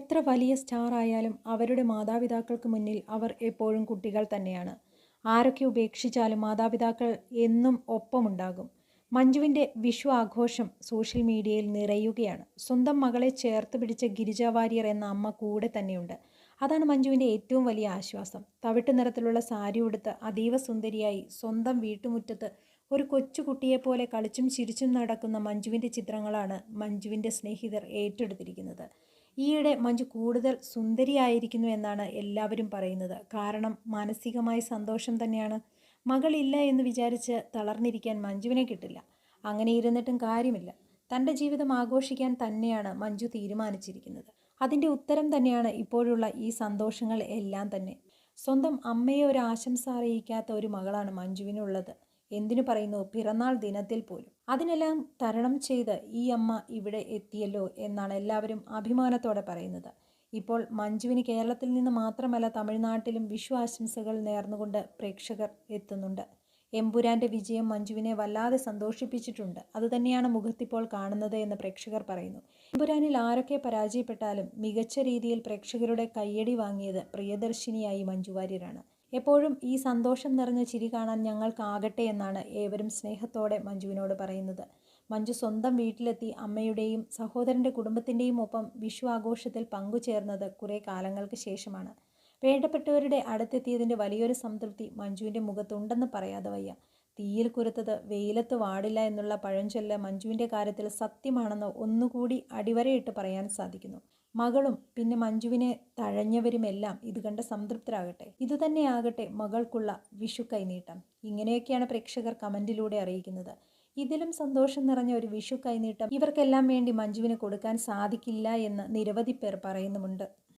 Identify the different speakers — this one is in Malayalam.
Speaker 1: എത്ര വലിയ സ്റ്റാർ ആയാലും അവരുടെ മാതാപിതാക്കൾക്ക് മുന്നിൽ അവർ എപ്പോഴും കുട്ടികൾ തന്നെയാണ്. ആരൊക്കെ ഉപേക്ഷിച്ചാലും മാതാപിതാക്കൾ എന്നും ഒപ്പമുണ്ടാകും. മഞ്ജുവിന്റെ വിഷു ആഘോഷം സോഷ്യൽ മീഡിയയിൽ നിറയുകയാണ്. സ്വന്തം മകളെ ചേർത്ത് പിടിച്ച ഗിരിജ വാര്യർ എന്ന അമ്മ കൂടെ തന്നെയുണ്ട്. അതാണ് മഞ്ജുവിന്റെ ഏറ്റവും വലിയ ആശ്വാസം. തവിട്ട് നിറത്തിലുള്ള സാരി ഉടുത്ത് അതീവ സുന്ദരിയായി സ്വന്തം വീട്ടുമുറ്റത്ത് ഒരു കൊച്ചുകുട്ടിയെപ്പോലെ കളിച്ചും ചിരിച്ചും നടക്കുന്ന മഞ്ജുവിന്റെ ചിത്രങ്ങളാണ് മഞ്ജുവിന്റെ സ്നേഹിതർ ഏറ്റെടുത്തിരിക്കുന്നത്. ഈയിടെ മഞ്ജു കൂടുതൽ സുന്ദരിയായിരിക്കുന്നു എന്നാണ് എല്ലാവരും പറയുന്നത്. കാരണം മാനസികമായി സന്തോഷം തന്നെയാണ്. മകളില്ല എന്ന് വിചാരിച്ച് തളർന്നിരിക്കാൻ മഞ്ജുവിനെ കിട്ടില്ല. അങ്ങനെ ഇരുന്നിട്ടും കാര്യമില്ല. തന്റെ ജീവിതം ആഘോഷിക്കാൻ തന്നെയാണ് മഞ്ജു തീരുമാനിച്ചിരിക്കുന്നത്. അതിന്റെ ഉത്തരം തന്നെയാണ് ഇപ്പോഴുള്ള ഈ സന്തോഷങ്ങൾ എല്ലാം തന്നെ. സ്വന്തം അമ്മയെ ഒരു ആശംസ അറിയിക്കാത്ത ഒരു മകളാണ് മഞ്ജുവിനുള്ളത്. എന്തിനു പറയുന്നു? പിറന്നാൾ ദിനത്തിൽ പോലും. അതിനെല്ലാം തരണം ചെയ്ത് ഈ അമ്മ ഇവിടെ എത്തിയല്ലോ എന്നാണ് എല്ലാവരും അഭിമാനത്തോടെ പറയുന്നത്. ഇപ്പോൾ മഞ്ജുവിന് കേരളത്തിൽ നിന്ന് മാത്രമല്ല തമിഴ്നാട്ടിലും വിഷു ആശംസകൾ നേർന്നുകൊണ്ട് പ്രേക്ഷകർ എത്തുന്നുണ്ട്. എമ്പുരാന്റെ വിജയം മഞ്ജുവിനെ വല്ലാതെ സന്തോഷിപ്പിച്ചിട്ടുണ്ട്. അതുതന്നെയാണ് മുഖത്തിപ്പോൾ കാണുന്നത് എന്ന് പ്രേക്ഷകർ പറയുന്നു. എമ്പുരാനിൽ ആരൊക്കെ പരാജയപ്പെട്ടാലും മികച്ച രീതിയിൽ പ്രേക്ഷകരുടെ കയ്യടി വാങ്ങിയത് പ്രിയദർശിനിയായി മഞ്ജു വാര്യരാണ് എപ്പോഴും ഈ സന്തോഷം നിറഞ്ഞ ചിരി കാണാൻ ഞങ്ങൾക്കാകട്ടെ എന്നാണ് ഏവരും സ്നേഹത്തോടെ മഞ്ജുവിനോട് പറയുന്നത്. മഞ്ജു സ്വന്തം വീട്ടിലെത്തി അമ്മയുടെയും സഹോദരന്റെ കുടുംബത്തിന്റെയും ഒപ്പം വിഷു ആഘോഷത്തിൽ പങ്കുചേർന്നത് കുറേ കാലങ്ങൾക്ക് ശേഷമാണ്. വേണ്ടപ്പെട്ടവരുടെ അടുത്തെത്തിയതിന്റെ വലിയൊരു സംതൃപ്തി മഞ്ജുവിന്റെ മുഖത്തുണ്ടെന്ന് പറയാതെ വയ്യ. തീയിൽ കുരുത്തത് വെയിലത്ത് വാടില്ല എന്നുള്ള പഴഞ്ചൊല്ല് മഞ്ജുവിന്റെ കാര്യത്തിൽ സത്യമാണെന്ന് ഒന്നുകൂടി അടിവരയിട്ട് പറയാൻ സാധിക്കുന്നു. മകളും പിന്നെ മഞ്ജുവിനെ തഴഞ്ഞവരുമെല്ലാം ഇത് കണ്ട് സംതൃപ്തരാകട്ടെ. ഇതുതന്നെയാകട്ടെ മകൾക്കുള്ള വിഷു കൈനീട്ടം. ഇങ്ങനെയൊക്കെയാണ് പ്രേക്ഷകർ കമന്റിലൂടെ അറിയിക്കുന്നത്. ഇതിലും സന്തോഷം നിറഞ്ഞ ഒരു വിഷു കൈനീട്ടം ഇവർക്കെല്ലാം വേണ്ടി മഞ്ജുവിന് കൊടുക്കാൻ സാധിക്കില്ല എന്ന് നിരവധി പേർ പറയുന്നുമുണ്ട്.